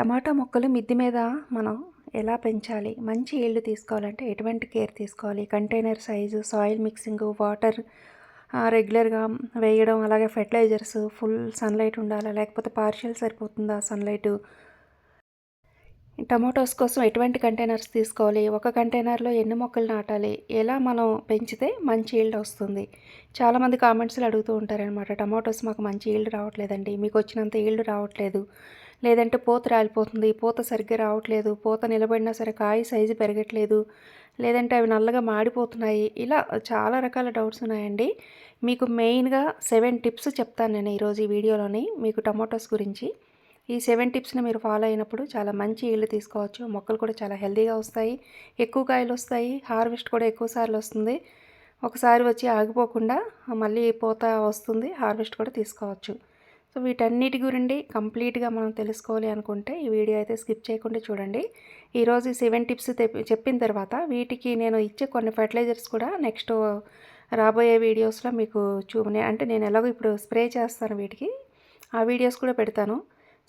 టమాటా మొక్కలు మిద్ది మీద మనం ఎలా పెంచాలి? మంచి ఈల్డ్ తీసుకోవాలంటే ఎటువంటి కేర్ తీసుకోవాలి? Container size soil mixing water రెగ్యులర్గా వేయడం అలాగే ఫెర్టిలైజర్స్ ఫుల్ సన్లైట్ ఉండాలా? లేకపోతే పార్షియల్ సరిపోతుందా సన్లైట్? టమాటోస్ కోసం ఎటువంటి కంటైనర్స్ తీసుకోవాలి? ఒక కంటైనర్లో ఎన్ని మొక్కలు నాటాలి? ఎలా మనం పెంచితే మంచి ఈల్డ్ వస్తుంది? చాలామంది కామెంట్స్లో అడుగుతూ ఉంటారనమాట టమాటోస్ మాకు మంచి ఈల్డ్ రావట్లేదండి మీకు వచ్చినంత ఈల్డ్ రావట్లేదు లేదంటే పూత రాలిపోతుంది. పూత సరిగ్గా రావట్లేదు. పూత నిలబడినా సరే కాయ సైజు పెరగట్లేదు. లేదంటే అవి నల్లగా మాడిపోతున్నాయి. ఇలా చాలా రకాల డౌట్స్ ఉన్నాయండి. మీకు మెయిన్గా సెవెన్ టిప్స్ చెప్తాను నేను ఈరోజు ఈ వీడియోలోని మీకు టమాటోస్ గురించి. ఈ సెవెన్ టిప్స్ని మీరు ఫాలో అయినప్పుడు చాలా మంచి ఇళ్ళు తీసుకోవచ్చు. మొక్కలు కూడా చాలా హెల్తీగా వస్తాయి. ఎక్కువ కాయలు వస్తాయి. హార్వెస్ట్ కూడా ఎక్కువ సార్లు వస్తుంది. ఒకసారి వచ్చి ఆగిపోకుండా మళ్ళీ పూత వస్తుంది. హార్వెస్ట్ కూడా తీసుకోవచ్చు. సో వీటన్నిటి గురించి కంప్లీట్గా మనం తెలుసుకోవాలి అనుకుంటే ఈ వీడియో అయితే స్కిప్ చేయకుండా చూడండి. ఈరోజు ఈ సెవెన్ టిప్స్ చెప్పిన తర్వాత వీటికి నేను ఇచ్చే కొన్ని ఫర్టిలైజర్స్ కూడా నెక్స్ట్ రాబోయే వీడియోస్లో మీకు చూ అంటే నేను ఎలాగో ఇప్పుడు స్ప్రే చేస్తాను వీటికి. ఆ వీడియోస్ కూడా పెడతాను.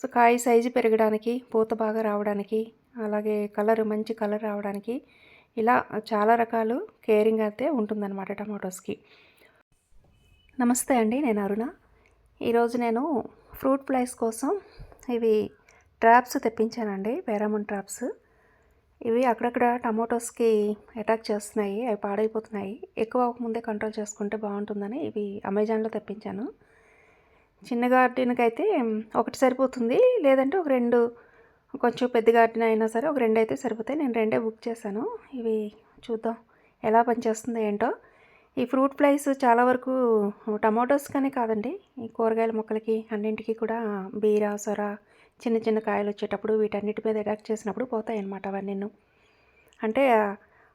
సో కాయ సైజు పెరగడానికి పూత బాగా రావడానికి అలాగే కలర్ మంచి కలర్ రావడానికి ఇలా చాలా రకాలు కేరింగ్ అయితే ఉంటుందన్నమాట టమాటోస్కి. నమస్తే అండి నేను అరుణ. ఈరోజు నేను ఫ్రూట్ ఫ్లైస్ కోసం ఇవి ట్రాప్స్ తెప్పించానండి పేరామన్ ట్రాప్స్. ఇవి అక్కడక్కడ టమాటోస్కి అటాక్ చేస్తున్నాయి అవి పాడైపోతున్నాయి. ఎక్కువ ముందే కంట్రోల్ చేసుకుంటే బాగుంటుందని ఇవి అమెజాన్లో తెప్పించాను. చిన్న గార్డెన్కి అయితే ఒకటి సరిపోతుంది లేదంటే ఒక రెండు కొంచెం పెద్ద గార్డెన్ అయినా సరే ఒక రెండు అయితే సరిపోతాయి. నేను రెండే బుక్ చేశాను. ఇవి చూద్దాం ఎలా పనిచేస్తుంది ఏంటో. ఈ ఫ్రూట్ ఫ్లైస్ చాలా వరకు టమాటోస్ కానీ కాదండి. ఈ కూరగాయల మొక్కలకి అన్నింటికి కూడా బీర సొర చిన్న చిన్న కాయలు వచ్చేటప్పుడు వీటన్నిటి మీద అటాక్ చేసినప్పుడు పోతాయి అన్నమాట అవన్నీ. అంటే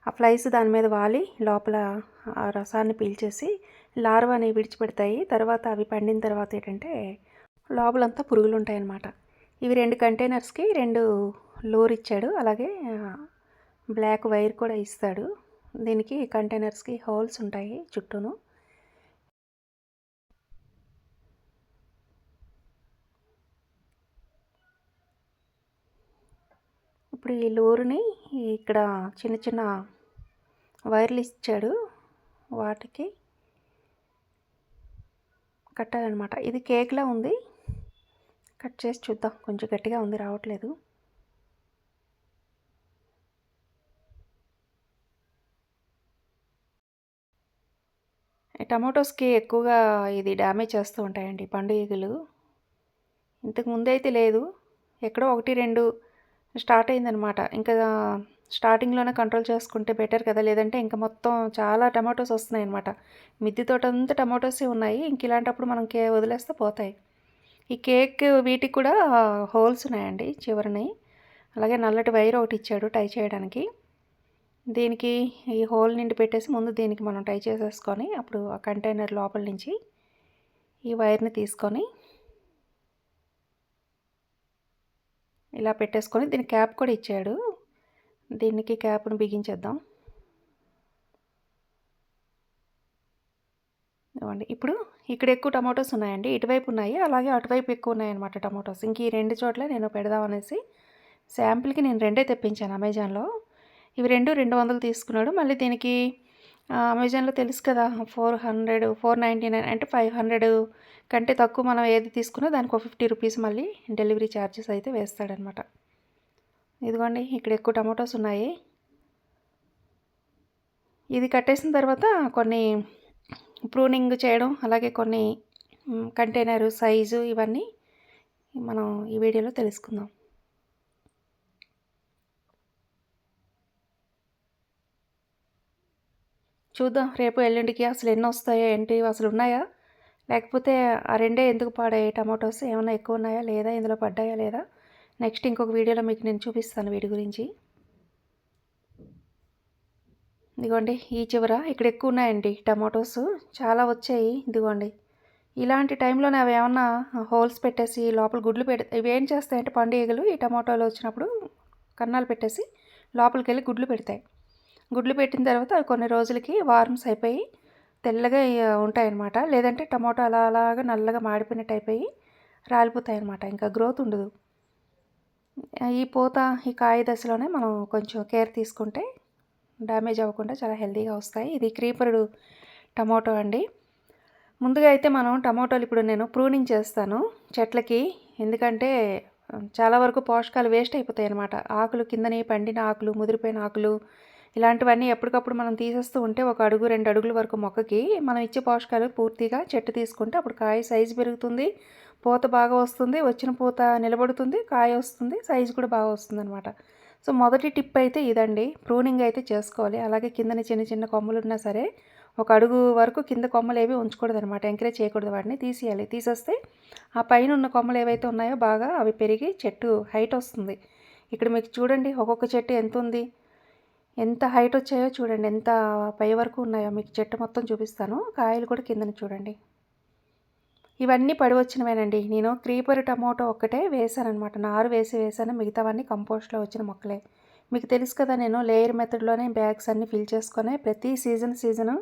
ఆ ఫ్లైస్ దాని మీద వాలి లోపల ఆ రసాన్ని పీల్చేసి లార్వాని విడిచిపెడతాయి. తర్వాత అవి పండిన తర్వాత ఏంటంటే లోపలంతా పురుగులు ఉంటాయన్నమాట ఇవి రెండు కంటైనర్స్కి రెండు లోర్ ఇచ్చాడు అలాగే బ్లాక్ వైర్ కూడా ఇస్తాడు. దీనికి కంటైనర్స్కి హోల్స్ ఉంటాయి చుట్టూను. ఇప్పుడు ఈ లూరుని ఇక్కడ చిన్న చిన్న వైర్లు ఇచ్చాడు. వాటికి కట్టాలన్నమాట. ఇది కేక్లా ఉంది. కట్ చేసి చూద్దాం. కొంచెం గట్టిగా ఉంది రావట్లేదు. టమాటోస్కి ఎక్కువగా ఇది డ్యామేజ్ చేస్తూ ఉంటాయండి పండు ఈగలు. ఇంతకు ముందు అయితే లేదు. ఎక్కడో ఒకటి రెండు స్టార్ట్ అయిందనమాట. ఇంకా స్టార్టింగ్లోనే కంట్రోల్ చేసుకుంటే బెటర్ కదా లేదంటే ఇంకా మొత్తం చాలా టమాటోస్ వస్తున్నాయి అనమాట మిద్ది తోట అంతా టమాటోసే ఉన్నాయి. ఇంక ఇలాంటప్పుడు మనం కే వదిలేస్తే పోతాయి. ఈ కేక్ వీటికి కూడా హోల్స్ ఉన్నాయండి చివరిని అలాగే నల్లటి వైర్ ఒకటి ఇచ్చాడు టై చేయడానికి. దీనికి ఈ హోల్ నిండి పెట్టేసి ముందు దీనికి మనం టై చేసేసుకొని అప్పుడు ఆ కంటైనర్ లోపల నుంచి ఈ వైర్ని తీసుకొని ఇలా పెట్టేసుకొని దీని క్యాప్ కూడా ఇచ్చాడు. దీనికి క్యాప్ను బిగించేద్దాం. ఇవ్వండి. ఇప్పుడు ఇక్కడ ఎక్కువ టమాటోస్ ఉన్నాయండి. ఇటువైపు ఉన్నాయి. అలాగే అటువైపు ఎక్కువ ఉన్నాయన్నమాట టమాటోస్. ఇంక ఈ రెండు చోట్ల నేను పెడదామనేసి శాంపిల్కి నేను రెండే తెప్పించాను అమెజాన్లో. ఇవి రెండు రెండు వందలు తీసుకున్నాడు. మళ్ళీ దీనికి అమెజాన్లో తెలుసు కదా four hundred four ninety nine అంటే ఫైవ్ హండ్రెడ్ కంటే తక్కువ మనం ఏది తీసుకున్నా దానికి ఒక ఫిఫ్టీ రూపీస్ మళ్ళీ డెలివరీ ఛార్జెస్ అయితే వేస్తాడనమాట. ఇదిగోండి ఇక్కడ ఎక్కువ టమాటోస్ ఉన్నాయి. ఇది కట్టేసిన తర్వాత కొన్ని ప్రూనింగ్ చేయడం అలాగే కొన్ని కంటైనర్ సైజు ఇవన్నీ మనం ఈ వీడియోలో తెలుసుకుందాం. చూద్దాం రేపు ఎల్లుండికి అసలు ఎన్ని వస్తాయో ఏంటి అసలు ఉన్నాయా? లేకపోతే ఆ రెండే ఎందుకు పాడాయి టమాటోస్ ఏమైనా ఎక్కువ ఉన్నాయా? లేదా? ఇందులో పడ్డాయా లేదా? నెక్స్ట్ ఇంకొక వీడియోలో మీకు నేను చూపిస్తాను వీటి గురించి. ఇదిగోండి ఈ చివర ఇక్కడ ఎక్కువ ఉన్నాయండి టమాటోస్. చాలా వచ్చాయి ఇదిగోండి. ఇలాంటి టైంలోనే అవి ఏమన్నా హోల్స్ పెట్టేసి లోపల గుడ్లు పెడ ఇవి ఏం చేస్తాయంటే పండుగలు ఈ టమాటోలు వచ్చినప్పుడు కన్నాలు పెట్టేసి లోపలికి వెళ్ళి గుడ్లు పెడతాయి. గుడ్లు పెట్టిన తర్వాత అవి కొన్ని రోజులకి వార్మ్స్ అయిపోయి తెల్లగా ఉంటాయన్నమాట. లేదంటే టమాటో అలా అలాగా నల్లగా మాడిపోయినట్టు అయిపోయి రాలిపోతాయి అన్నమాట ఇంకా గ్రోత్ ఉండదు. ఈ పూత ఈ కాయ దశలోనే మనం కొంచెం కేర్ తీసుకుంటే డ్యామేజ్ అవ్వకుండా చాలా హెల్తీగా వస్తాయి. ఇది క్రీపరుడు టమాటో అండి. ముందుగా అయితే మనం టమాటోలు ఇప్పుడు నేను ప్రూనింగ్ చేస్తాను చెట్లకి. ఎందుకంటే చాలా వరకు పోషకాలు వేస్ట్ అయిపోతాయి అన్నమాట ఆకులు కిందనే పండిన ఆకులు ముదిరిపోయిన ఆకులు ఇలాంటివన్నీ ఎప్పటికప్పుడు మనం తీసేస్తూ ఉంటే ఒక అడుగు రెండు అడుగుల వరకు మొక్కకి మనం ఇచ్చే పోషకాలు పూర్తిగా చెట్టు తీసుకుంటే అప్పుడు కాయ సైజు పెరుగుతుంది పూత బాగా వస్తుంది వచ్చిన పూత నిలబడుతుంది కాయ వస్తుంది సైజు కూడా బాగా వస్తుంది అనమాట సో మొదటి టిప్ అయితే ఇదండి. ప్రూనింగ్ అయితే చేసుకోవాలి. అలాగే కిందని చిన్న చిన్న కొమ్మలు ఉన్నా సరే ఒక అడుగు వరకు కింద కొమ్మలు ఏవి ఉంచకూడదు అనమాట ఎంకరేజ్ చేయకూడదు వాటిని తీసేయాలి. తీసేస్తే ఆ పైన ఉన్న కొమ్మలు ఏవైతే ఉన్నాయో బాగా అవి పెరిగి చెట్టు హైట్ వస్తుంది. ఇక్కడ మీకు చూడండి ఒక్కొక్క చెట్టు ఎంత ఉంది? ఎంత హైట్ వచ్చాయో చూడండి. ఎంత పై వరకు ఉన్నాయో మీకు చెట్టు మొత్తం చూపిస్తాను. కాయలు కూడా కిందని చూడండి. ఇవన్నీ పడి వచ్చినవేనండి. నేను క్రీపర్ టమోటో ఒక్కటే వేసాను అనమాట నారు వేసి వేసాను మిగతావన్నీ కంపోస్ట్లో వచ్చిన మొక్కలే. మీకు తెలుసు కదా నేను లేయర్ మెథడ్లోనే బ్యాగ్స్ అన్నీ ఫిల్ చేసుకొని ప్రతి సీజన్ సీజను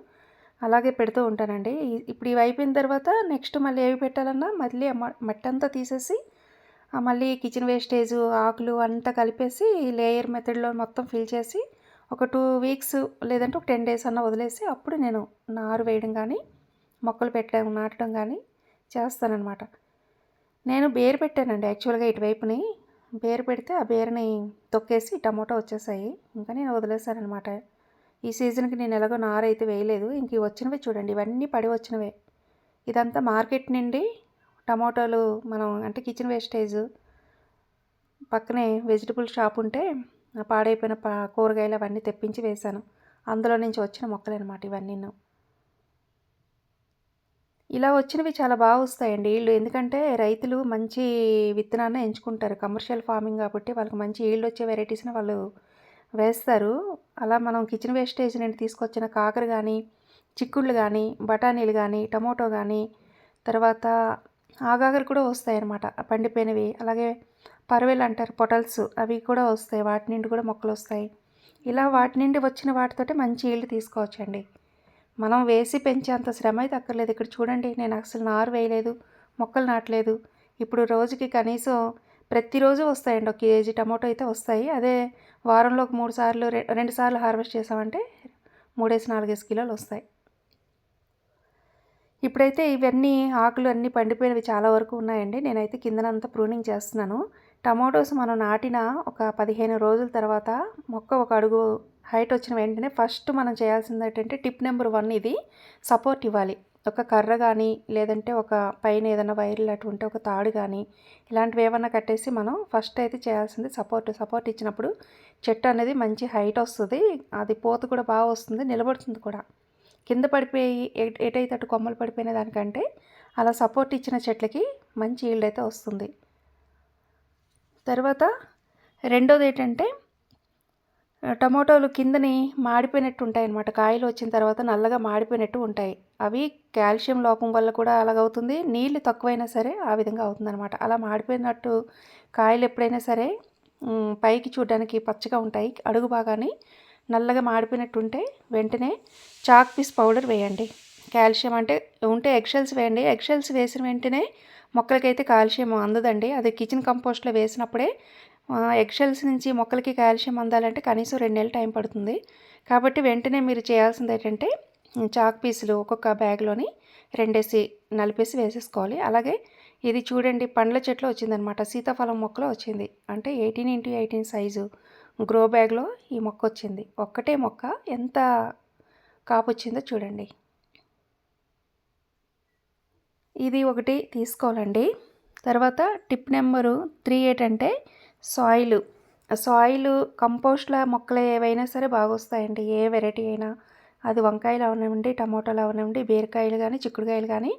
అలాగే పెడుతూ ఉంటానండి. ఇప్పుడు ఇవి అయిపోయిన తర్వాత నెక్స్ట్ మళ్ళీ ఏవి పెట్టాలన్నా మళ్ళీ మట్టి అంతా తీసేసి మళ్ళీ కిచెన్ వేస్టేజ్ ఆకులు అంతా కలిపేసి లేయర్ మెథడ్లో మొత్తం ఫిల్ చేసి ఒక టూ వీక్స్ లేదంటే ఒక టెన్ డేస్ అన్న వదిలేసి అప్పుడు నేను నారు వేయడం కానీ మొక్కలు పెట్టడం నాటడం కానీ చేస్తానన్నమాట. నేను బేరు పెట్టానండి యాక్చువల్గా ఇటువైపుని. బేరు పెడితే ఆ బేరుని తొక్కేసి టమోటా వచ్చేసాయి. ఇంకా నేను వదిలేసానమాట ఈ సీజన్కి నేను ఎలాగో నారు అయితే వేయలేదు. ఇంక వచ్చినవి చూడండి. ఇవన్నీ పడి వచ్చినవే. ఇదంతా మార్కెట్ నుండి టమోటాలు మనం అంటే కిచెన్ వేస్టేజ్ పక్కనే వెజిటబుల్ షాప్ ఉంటే పాడైపోయిన పా కూరగాయలు అవన్నీ తెప్పించి వేశాను. అందులో నుంచి వచ్చిన మొక్కలు అనమాట ఇవన్నీ. ఇలా వచ్చినవి చాలా బాగా వస్తాయండి. వీళ్ళు ఎందుకంటే రైతులు మంచి విత్తనాన్ని ఎంచుకుంటారు. కమర్షియల్ ఫార్మింగ్ కాబట్టి వాళ్ళకి మంచి ఈల్డ్ వచ్చే వెరైటీస్ని వాళ్ళు వేస్తారు. అలా మనం కిచెన్ వేస్టేజ్ నుండి తీసుకొచ్చిన కాకర కానీ చిక్కుళ్ళు కానీ బఠానీలు కానీ టమోటో కానీ తర్వాత ఆగాగరు కూడా వస్తాయన్నమాట. పండిపోయినవి. అలాగే పరవేలు అంటారు పొటల్స్ అవి కూడా వస్తాయి వాటి నుండి కూడా మొక్కలు వస్తాయి. ఇలా వాటి నుండి వచ్చిన వాటితోటే మంచి ఈల్డ్ తీసుకోవచ్చండి. మనం వేసి పెంచేంత శ్రమ అయితే అక్కర్లేదు. ఇక్కడ చూడండి నేను అసలు నారు వేయలేదు మొక్కలు నాటలేదు. ఇప్పుడు రోజుకి కనీసం ప్రతిరోజు వస్తాయండి. ఒక కేజీ టమాటో అయితే వస్తాయి. అదే వారంలో ఒక మూడు సార్లు రెండు సార్లు హార్వెస్ట్ చేసామంటే మూడేసి నాలుగేసి కిలోలు వస్తాయి. ఇప్పుడైతే ఇవన్నీ ఆకులు అన్నీ పండిపోయినవి చాలా వరకు ఉన్నాయండి. నేనైతే కిందనంతా ప్రూనింగ్ చేస్తున్నాను. టమాటోస్ మనం నాటిన ఒక పదిహేను రోజుల తర్వాత మొక్క ఒక అడుగు హైట్ వచ్చిన వెంటనే ఫస్ట్ మనం చేయాల్సింది ఏంటంటే టిప్ నెంబర్ వన్ ఇది సపోర్ట్ ఇవ్వాలి. ఒక కర్ర కానీ లేదంటే ఒక పైన ఏదైనా వైర్లు అటు ఉంటే ఒక తాడు కానీ ఇలాంటివి ఏమన్నా కట్టేసి మనం ఫస్ట్ అయితే చేయాల్సింది సపోర్ట్. సపోర్ట్ ఇచ్చినప్పుడు చెట్టు అనేది మంచి హైట్ వస్తుంది. అది పోత కూడా బాగా వస్తుంది నిలబడుతుంది కూడా. కింద పడిపోయి ఎటైతే అటు కొమ్మలు పడిపోయిన దానికంటే అలా సపోర్ట్ ఇచ్చిన చెట్లకి మంచి ఈల్డ్ అయితే వస్తుంది. తర్వాత రెండోది ఏంటంటే టమోటోలు కిందని మాడిపోయినట్టు ఉంటాయి అన్నమాట. కాయలు వచ్చిన తర్వాత నల్లగా మాడిపోయినట్టు ఉంటాయి. అవి కాల్షియం లోపం వల్ల కూడా అలాగవుతుంది. నీళ్ళు తక్కువైనా సరే ఆ విధంగా అవుతుందన్నమాట అలా మాడిపోయినట్టు కాయలు ఎప్పుడైనా సరే పైకి చూడడానికి పచ్చగా ఉంటాయి. అడుగు బాగానే నల్లగా మాడిపోయినట్టు ఉంటే వెంటనే చాక్ పీస్ పౌడర్ వేయండి. కాల్షియం అంటే ఉంటే ఎగ్షెల్స్ వేయండి. ఎగ్షెల్స్ వేసిన వెంటనే మొక్కలకైతే కాల్షియం అందదండి. అది కిచెన్ కంపోస్ట్లో వేసినప్పుడే ఎగ్షెల్స్ నుంచి మొక్కలకి కాల్షియం అందాలంటే కనీసం రెండు నెలలు టైం పడుతుంది. కాబట్టి వెంటనే మీరు చేయాల్సింది ఏంటంటే చాక్ పీసులు ఒక్కొక్క బ్యాగ్లోని రెండేసి నలిపేసి వేసేసుకోవాలి. అలాగే ఇది చూడండి పండ్ల చెట్లు వచ్చిందనమాట. సీతాఫలం మొక్కలో వచ్చింది. అంటే eighteen into eighteen size grow బ్యాగ్లో ఈ మొక్క వచ్చింది. ఒక్కటే మొక్క ఎంత కాపు వచ్చిందో చూడండి. ఇది ఒకటి తీసుకోవాలండి. తర్వాత టిప్ నెంబరు త్రీ ఎయిట్ అంటే సాయిల్. సాయిల్ కంపోస్ట్ల మొక్కలు ఏవైనా సరే బాగా వస్తాయండి ఏ వెరైటీ అయినా. అది వంకాయలు అవనివ్వండి టమోటాలు అవనివ్వండి బీరకాయలు కానీ చిక్కుడుకాయలు కానీ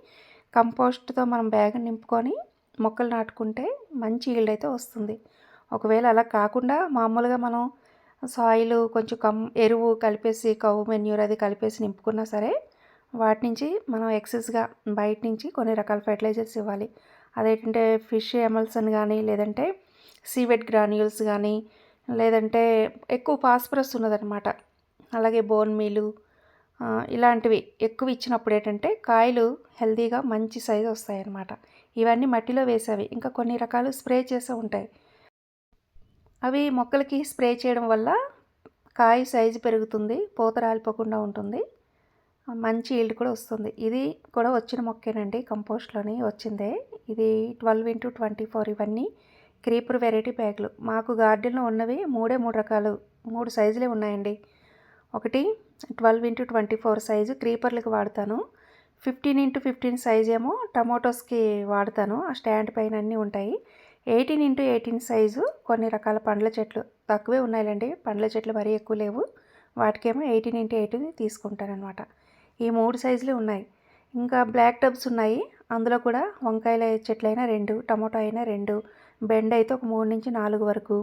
కంపోస్ట్తో మనం బ్యాగ్ నింపుకొని మొక్కలు నాటుకుంటే మంచి ఈల్డ్ అయితే వస్తుంది. ఒకవేళ అలా కాకుండా మామూలుగా మనం సాయిల్ కొంచెం కం ఎరువు కలిపేసి కౌ మెన్యూర్ అది కలిపేసి నింపుకున్నా సరే వాటి నుంచి మనం ఎక్సెస్గా బయట నుంచి కొన్ని రకాల ఫెర్టిలైజర్స్ ఇవ్వాలి. అదేంటంటే ఫిష్ ఎమల్సన్ కానీ లేదంటే సీవెట్ గ్రాన్యూల్స్ కానీ లేదంటే ఎక్కువ ఫాస్ఫరస్ ఉన్నదనమాట అలాగే బోన్ మీలు ఇలాంటివి ఎక్కువ ఇచ్చినప్పుడు ఏంటంటే కాయలు హెల్తీగా మంచి సైజు వస్తాయి అన్నమాట ఇవన్నీ మట్టిలో వేసేవి. ఇంకా కొన్ని రకాలు స్ప్రే చేసే ఉంటాయి. అవి మొక్కలకి స్ప్రే చేయడం వల్ల కాయ సైజు పెరుగుతుంది పూత రాలిపోకుండా ఉంటుంది. మంచి ఈల్డ్ కూడా వస్తుంది. ఇది కూడా వచ్చిన మొక్కేనండి కంపోస్ట్లోని వచ్చిందే. ఇది ట్వెల్వ్ ఇంటూ ట్వంటీ ఫోర్ ఇవన్నీ క్రీపర్ వెరైటీ బ్యాగులు. మాకు గార్డెన్లో ఉన్నవి మూడే మూడు రకాలు మూడు సైజులే ఉన్నాయండి. ఒకటి twelve into twenty four size క్రీపర్లకు వాడతాను. ఫిఫ్టీన్ ఇంటూ ఫిఫ్టీన్ సైజ్ ఏమో టమాటోస్కి వాడతాను. ఆ స్టాండ్ పైన అన్నీ ఉంటాయి. ఎయిటీన్ ఇంటూ ఎయిటీన్ సైజు కొన్ని రకాల పండ్ల చెట్లు. తక్కువే ఉన్నాయండి పండ్ల చెట్లు మరీ ఎక్కువ లేవు. వాటికేమో ఎయిటీన్ ఇంటూ ఎయిటీన్ తీసుకుంటానమాట ఈ మూడు సైజులు ఉన్నాయి. ఇంకా బ్లాక్ టబ్స్ ఉన్నాయి. అందులో కూడా వంకాయల చెట్లైనా రెండు టమాటో అయినా రెండు బెండ అయితే ఒక మూడు నుంచి నాలుగు వరకు.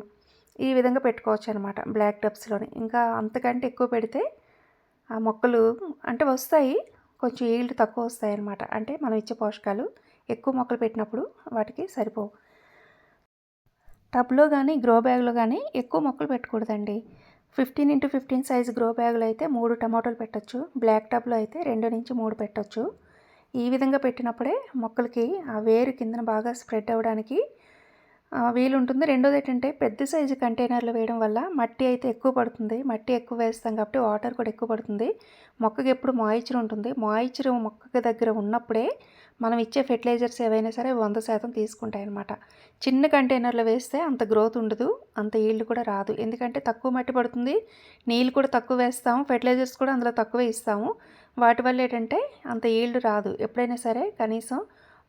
ఈ విధంగా పెట్టుకోవచ్చు అనమాట బ్లాక్ టబ్స్లోని. ఇంకా అంతకంటే ఎక్కువ పెడితే ఆ మొక్కలు అంటే వస్తాయి. కొంచెం ఈల్డ్ తక్కువ వస్తాయి అనమాట అంటే మనం ఇచ్చే పోషకాలు ఎక్కువ మొక్కలు పెట్టినప్పుడు వాటికి సరిపోవు. టబ్లో కానీ గ్రో బ్యాగ్లో కానీ ఎక్కువ మొక్కలు పెట్టకూడదండి. Fifteen into fifteen size grow బ్యాగులు అయితే మూడు టమాటోలు పెట్టచ్చు. బ్లాక్ టబ్లో అయితే రెండు నుంచి మూడు పెట్టచ్చు. ఈ విధంగా పెట్టినప్పుడే మొక్కలకి ఆ వేరు కిందన బాగా స్ప్రెడ్ అవ్వడానికి వీలు ఉంటుంది రెండోది ఏంటంటే పెద్ద సైజు కంటైనర్లు వేయడం వల్ల మట్టి అయితే ఎక్కువ పడుతుంది. మట్టి ఎక్కువ వేస్తాం కాబట్టి వాటర్ కూడా ఎక్కువ పడుతుంది. మొక్కకి ఎప్పుడు మాయిచర్ ఉంటుంది. మాయిచర్ మొక్కకి దగ్గర ఉన్నప్పుడే మనం ఇచ్చే ఫెర్టిలైజర్స్ ఏవైనా సరే వంద శాతం తీసుకుంటాయి అనమాట చిన్న కంటైనర్లో వేస్తే అంత గ్రోత్ ఉండదు అంత ఈల్డ్ కూడా రాదు. ఎందుకంటే తక్కువ మట్టి పడుతుంది నీళ్ళు కూడా తక్కువ వేస్తాము ఫెర్టిలైజర్స్ కూడా అందులో తక్కువే ఇస్తాము. వాటి వల్ల ఏంటంటే అంత ఈల్డ్ రాదు. ఎప్పుడైనా సరే కనీసం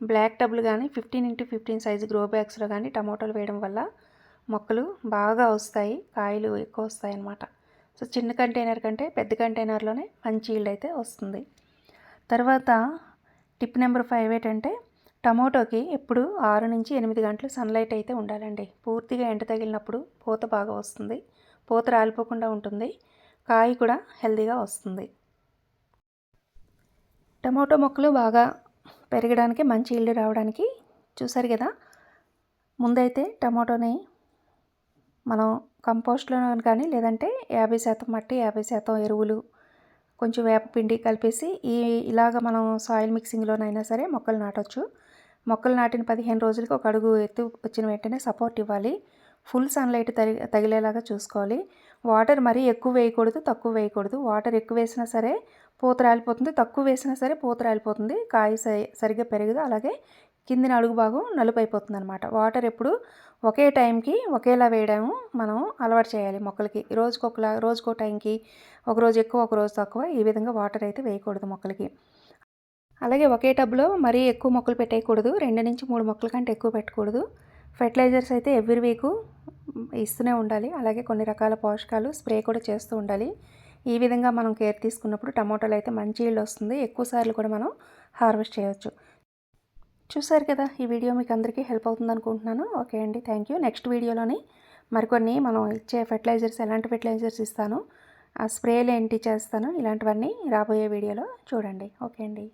బ్లాక్ టబ్లు కానీ fifteen into fifteen size grow బ్యాగ్స్లో కానీ టమాటోలు వేయడం వల్ల మొక్కలు బాగా వస్తాయి కాయలు ఎక్కువ వస్తాయి అన్నమాట. సో చిన్న కంటైనర్ కంటే పెద్ద కంటైనర్లోనే మంచి ఈల్డ్ అయితే వస్తుంది. తర్వాత టిప్ నెంబర్ ఫైవ్ ఏంటంటే టమోటోకి ఎప్పుడు ఆరు నుంచి ఎనిమిది గంటలు సన్లైట్ అయితే ఉండాలండి. పూర్తిగా ఎండ తగిలినప్పుడు పూత బాగా వస్తుంది. పూత రాలిపోకుండా ఉంటుంది. కాయ కూడా హెల్తీగా వస్తుంది. టమాటో మొక్కలు బాగా పెరగడానికి మంచి ఇల్లు రావడానికి చూసారు కదా? ముందైతే టమాటోని మనం కంపోస్ట్లో కానీ లేదంటే యాభై శాతం మట్టి యాభై శాతం ఎరువులు కొంచెం వేపపిండి కలిపేసి ఈ ఇలాగ మనం సాయిల్ మిక్సింగ్లోనైనా సరే మొక్కలు నాటవచ్చు మొక్కలు నాటిన పదిహేను రోజులకి ఒక అడుగు ఎత్తు వచ్చిన వెంటనే సపోర్ట్ ఇవ్వాలి. ఫుల్ సన్లైట్ తగి తగిలేలాగా చూసుకోవాలి. వాటర్ మరీ ఎక్కువ వేయకూడదు తక్కువ వేయకూడదు. వాటర్ ఎక్కువ వేసినా సరే పూత రాలిపోతుంది. తక్కువ వేసినా సరే పూత రాలిపోతుంది. కాయ సరిగ్గా పెరగదు. అలాగే కిందిన అడుగు భాగం నలుపు అయిపోతుంది అనమాట వాటర్ ఎప్పుడు ఒకే టైంకి ఒకేలా వేయడం మనం అలవాటు చేయాలి మొక్కలకి. రోజుకి ఒకలా రోజుకో టైంకి ఒక రోజు ఎక్కువ ఒక రోజు తక్కువ ఈ విధంగా వాటర్ అయితే వేయకూడదు మొక్కలకి. అలాగే ఒకే టబ్లో మరీ ఎక్కువ మొక్కలు పెట్టేయకూడదు. రెండు నుంచి మూడు మొక్కల కంటే ఎక్కువ పెట్టకూడదు. ఫెర్టిలైజర్స్ అయితే ఎవ్రీ వీకు ఇస్తూనే ఉండాలి. అలాగే కొన్ని రకాల పోషకాలు స్ప్రే కూడా చేస్తూ ఉండాలి. ఈ విధంగా మనం కేర్ తీసుకున్నప్పుడు టమాటోలు అయితే మంచి ఈల్డ్ వస్తుంది. ఎక్కువ సార్లు కూడా మనం హార్వెస్ట్ చేయవచ్చు. చూసారు కదా ఈ వీడియో మీకు అందరికీ హెల్ప్ అవుతుంది అనుకుంటున్నాను. ఓకే అండి థ్యాంక్ యూ. నెక్స్ట్ వీడియోలోని మరికొన్ని మనం ఇచ్చే ఫెర్టిలైజర్స్ ఎలాంటి ఫెర్టిలైజర్స్ ఇస్తాను ఆ స్ప్రేలు ఏంటి చేస్తాను ఇలాంటివన్నీ రాబోయే వీడియోలో చూడండి. ఓకే అండి.